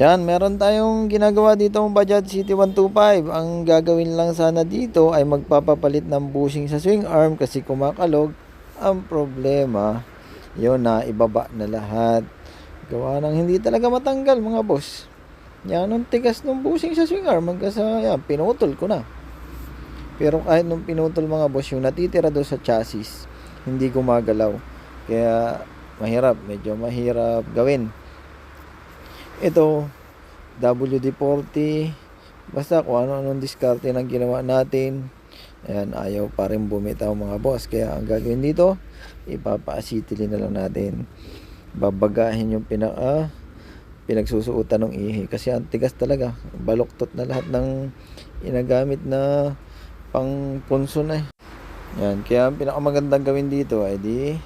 Yan, meron tayong ginagawa dito ng Bajaj City 125. Ang gagawin lang sana dito ay magpapapalit ng bushing sa swing arm kasi kumakalog. Ang problema, yun na ibaba na lahat. Gawa ng hindi talaga matanggal mga boss. Yan ang tigas ng bushing sa swing arm. Hanggang yan, pinutol ko na. Pero kahit nung pinutol mga boss, yung natitira doon sa chassis, hindi gumagalaw. Kaya mahirap, medyo mahirap gawin. Ito, WD-40, basta kung ano-anong diskarte ng ginawa natin. Ayan, ayaw pa rin bumitaw mga boss. Kaya ang gagawin dito, ipapa-acetyl na lang natin. Babagahin yung pinaka pinagsusuotan ng ihi kasi ang tigas talaga baluktot na lahat ng inagamit na pang punso na eh. Yan, kaya ang pinakamagandang gawin dito ay di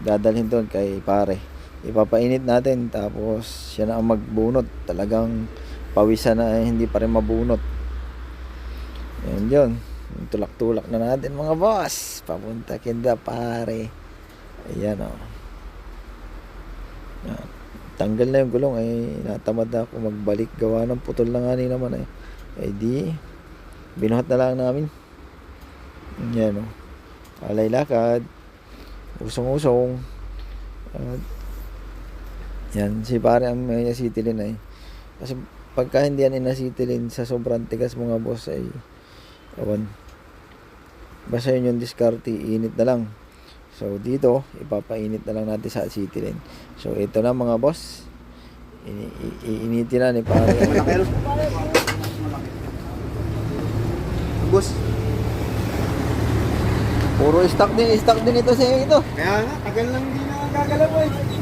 dadalhin doon kay pare. Ipapainit natin tapos siya na ang magbunot. Talagang pawisan na eh, hindi pa rin mabunot. Yan yun. Tulak-tulak na natin mga boss. Papunta kinda pare. Ayan o. Yan. Tanggal na yung gulong ay natamad na ako magbalik gawa ng putol na nga ni naman eh. Ay di binuhat na lang namin. Yan o. Alay lakad. Usong-usong. At yan, si pare ang may acetylen ay. Kasi pagka hindi yan inacetylen sa sobrang tigas mga boss ay awan. Basta yun yung diskarte, init na lang. So dito, ipapainit na lang natin sa acetylen. So ito na mga boss. Iinitin na ni pare. Bus. Puro stock din, stock din ito sa ito. Kaya nga, tagal lang hindi na gagalaw eh.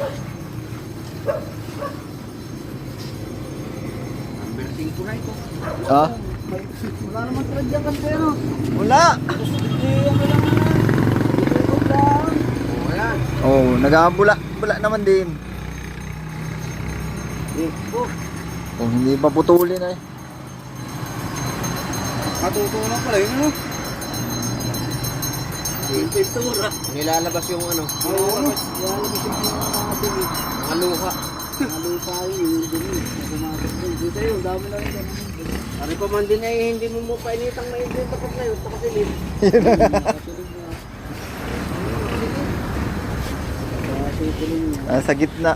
Number 5 na ito. Ha? Wala naman talaga dyan kasi ano. Wala. Oh. Oh, nagabula. Bula naman din. Oh, hindi pa putulin ay. matutunan pala yun ano. Yung pintura. Nilalabas yung ano, Oo, ano. Lalabas yung mga tubig. mga luha. Mga lupa yun, yung dumi. Automatic yun. Dito yun, dami lang yun. Pa man din ay hindi mo mo painitang maigit tapos na yun, tapos silip. Ah, sa gitna.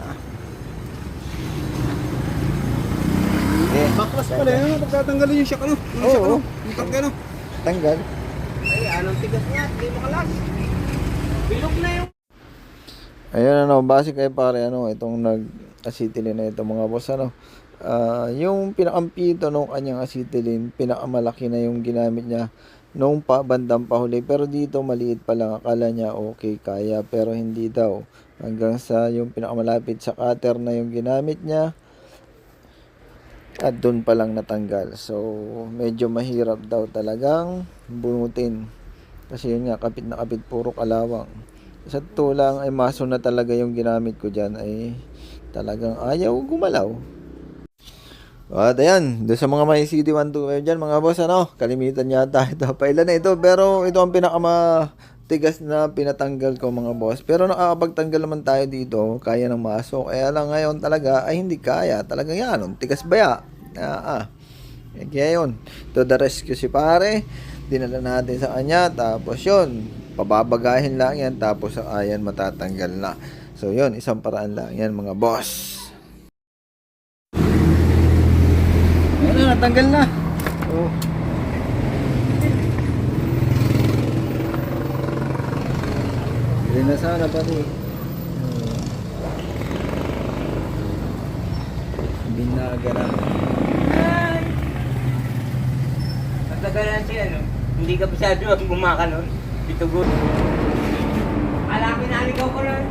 Eh, Baklas pala yun, pagkatanggalin yung shock ano. Yung shock Oo. ano. Yung tanggal ano. tanggal. Ay, anong tigas nga, di makalas. Bilog na yung Ayun ano, base kay pare ano, itong nag acetylene na ito mga boss ano. Ah, yung pinakampito nung kanyang acetylene, pinakamalaki na yung ginamit niya nung pa bandang pahuli. Pero dito maliit pa lang, akala niya okay kaya pero hindi daw. Hanggang sa yung pinakamalapit sa cutter na yung ginamit niya at doon pa lang natanggal. So, medyo mahirap daw talagang bunutin. Kasi yun nga, kapit na kapit, puro kalawang. Sa tulang ay maso na talaga yung ginamit ko dyan ay talagang ayaw gumalaw. At ayan, doon sa mga may CD125 dyan mga boss, ano, kalimitan yata ito. Pailan na ito, pero ito ang pinakamatigas na pinatanggal ko mga boss. Pero nakakapagtanggal naman tayo dito, kaya ng maso. Kaya lang ngayon talaga ay hindi kaya. Talagang yan, tigas baya. Ah, ah. Eh, Kaya yun, to the rescue si pare, dinala natin sa kanya, tapos yun, pababagahin lang yan, tapos ayan matatanggal na. So yun, isang paraan lang yan mga boss. Ayun na, natanggal na. Oh. Hindi na sana pati. Oh. Binaga na. Natagalan siya, ano? Hindi ka masyado gumaka nun. Bitugo. Alam, pinaligaw ko nun.